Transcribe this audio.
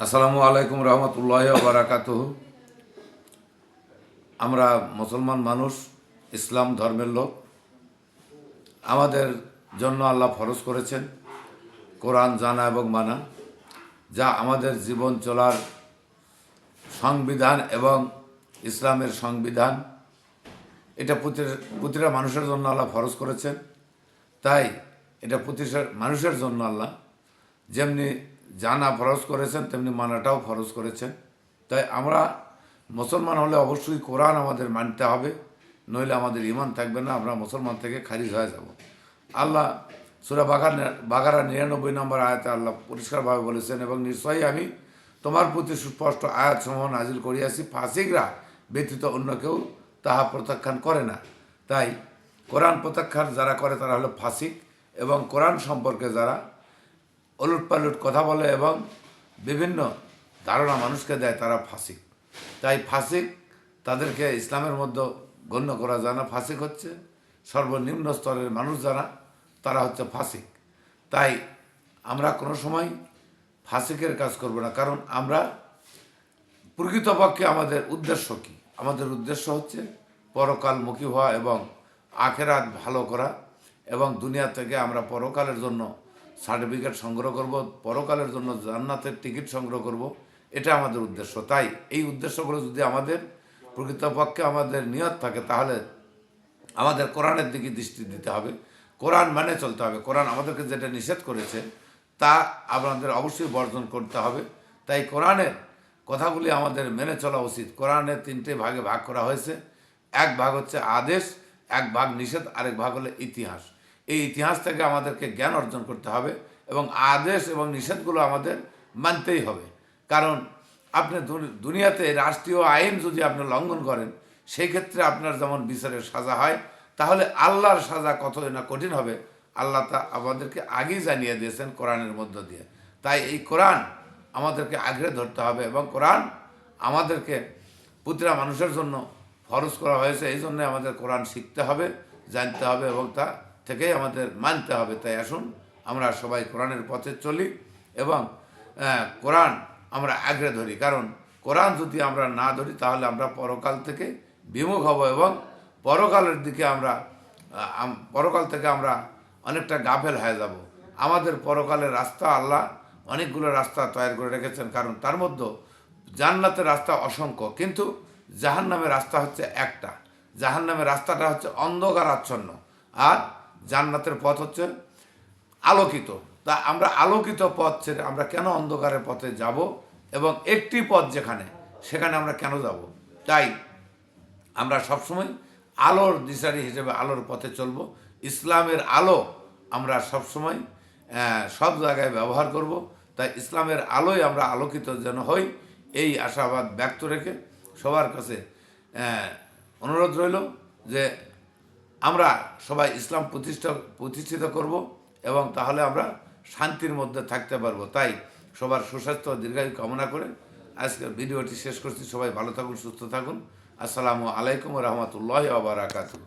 আসসালামু আলাইকুম রহমতুল্লাহ বারাকাত আমরা মুসলমান মানুষ, ইসলাম ধর্মের লোক। আমাদের জন্য আল্লাহ ফরজ করেছেন কোরআন জানা এবং মানা, যা আমাদের জীবন চলার সংবিধান এবং ইসলামের সংবিধান। এটা প্রতি- প্রতিটা মানুষের জন্য আল্লাহ ফরজ করেছেন। তাই এটা প্রতিটা মানুষের জন্য আল্লাহ। যেমনি জানা ফরজ করেছেন, তেমনি মানাটাও ফরজ করেছেন। তাই আমরা মুসলমান হলে অবশ্যই কোরআন আমাদের মানতে হবে, নইলে আমাদের ইমান থাকবে না, আমরা মুসলমান থেকে খারিজ হয়ে যাব। আল্লাহ সুরা বাগার বাগারা নিরানব্বই নম্বর আয়াতে আল্লাহ পরিষ্কারভাবে বলেছেন, এবং নিশ্চয়ই আমি তোমার প্রতি সুস্পষ্ট আয়াত সমূহ নাজিল করিয়াছি, ফাসিকরা ব্যতীত অন্য কেউ তাহা প্রত্যাখ্যান করে না। তাই কোরআন প্রত্যাখ্যান যারা করে তারা হলো ফাসিক, এবং কোরআন সম্পর্কে যারা ওলট পালট কথা বলে এবং বিভিন্ন ধারণা মানুষকে দেয়, তারা ফাসিক। তাই ফাঁসিক তাদেরকে ইসলামের মধ্যে গণ্য করা যায় না। ফাসিক হচ্ছে সর্বনিম্ন স্তরের মানুষ যারা, তারা হচ্ছে ফাঁসিক। তাই আমরা কোনো সময় ফাঁসিকের কাজ করব না। কারণ আমরা প্রকৃতপক্ষে আমাদের উদ্দেশ্য কি? আমাদের উদ্দেশ্য হচ্ছে পরকালমুখী হওয়া এবং আখেরাত ভালো করা এবং দুনিয়া থেকে আমরা পরকালের জন্য সার্টিফিকেট সংগ্রহ করব, পরকালের জন্য জান্নাতের টিকিট সংগ্রহ করব, এটা আমাদের উদ্দেশ্য। তাই এই উদ্দেশ্যগুলো যদি আমাদের প্রকৃতপক্ষে আমাদের নিয়ত থাকে, তাহলে আমাদের কোরআনের দিকে দৃষ্টি দিতে হবে। কোরআন মানে চলতে হবে। কোরআন আমাদেরকে যেটা নিষেধ করেছে, তা আমাদের অবশ্যই বর্জন করতে হবে। তাই কোরআনের কথাগুলি আমাদের মেনে চলা উচিত। কোরআনের তিনটে ভাগে ভাগ করা হয়েছে। এক ভাগ হচ্ছে আদেশ, এক ভাগ নিষেধ, আরেক ভাগ হলো ইতিহাস। এই ইতিহাস থেকে আমাদেরকে জ্ঞান অর্জন করতে হবে এবং আদেশ এবং নিষেধগুলো আমাদের মানতেই হবে। কারণ আপনি দুনিয়াতে রাষ্ট্রীয় আইন যদি আপনি লঙ্ঘন করেন সেই ক্ষেত্রে আপনার যেমন বিচারের সাজা হয়, তাহলে আল্লাহর সাজা কত না কঠিন হবে, আল্লাহ তা আমাদেরকে আগেই জানিয়ে দিয়েছেন কোরআনের মধ্য দিয়ে। তাই এই কোরআন আমাদেরকে আগ্রে ধরতে হবে এবং কোরআন আমাদেরকে প্রতিটা মানুষের জন্য ফরজ করা হয়েছে, এই জন্য আমাদের কোরআন শিখতে হবে, জানতে হবে এবং তা থেকেই আমাদের মানতে হবে, তাই আসুন আমরা সবাই কোরআনের পথে চলি এবং কোরআন আমরা আগ্রে ধরি। কারণ কোরআন যদি আমরা না ধরি, তাহলে আমরা পরকাল থেকে বিমুখ হব এবং পরকালের দিকে আমরা পরকাল থেকে আমরা অনেকটা গাফেল হয়ে যাব। আমাদের পরকালের রাস্তা আল্লাহ অনেকগুলো রাস্তা তৈরি করে রেখেছেন, কারণ তার মধ্যে জান্নাতের রাস্তা অসংখ্য, কিন্তু জাহান্নামের রাস্তা হচ্ছে একটা। জাহান্নামের রাস্তাটা হচ্ছে অন্ধকার আচ্ছন্ন আর জান্নাতের পথ হচ্ছে আলোকিত। তা আমরা আলোকিত পথ ছেড়ে আমরা কেন অন্ধকারের পথে যাব এবং একটি পথ যেখানে, সেখানে আমরা কেন যাব? তাই আমরা সবসময় আলোর দিশারি হিসেবে আলোর পথে চলব। ইসলামের আলো আমরা সবসময় সব জায়গায় ব্যবহার করব। তাই ইসলামের আলোয় আমরা আলোকিত যেন হই, এই আশাবাদ ব্যক্ত রেখে সবার কাছে অনুরোধ রইল যে আমরা সবাই ইসলাম প্রতিষ্ঠা, প্রতিষ্ঠিত করব এবং তাহলে আমরা শান্তির মধ্যে থাকতে পারব। তাই সবার সুস্বাস্থ্য দীর্ঘায়ু কামনা করে আজকের ভিডিওটি শেষ করছি। সবাই ভালো থাকুন, সুস্থ থাকুন। আসসালামু আলাইকুম রহমতুল্লাহ আবরাকাতু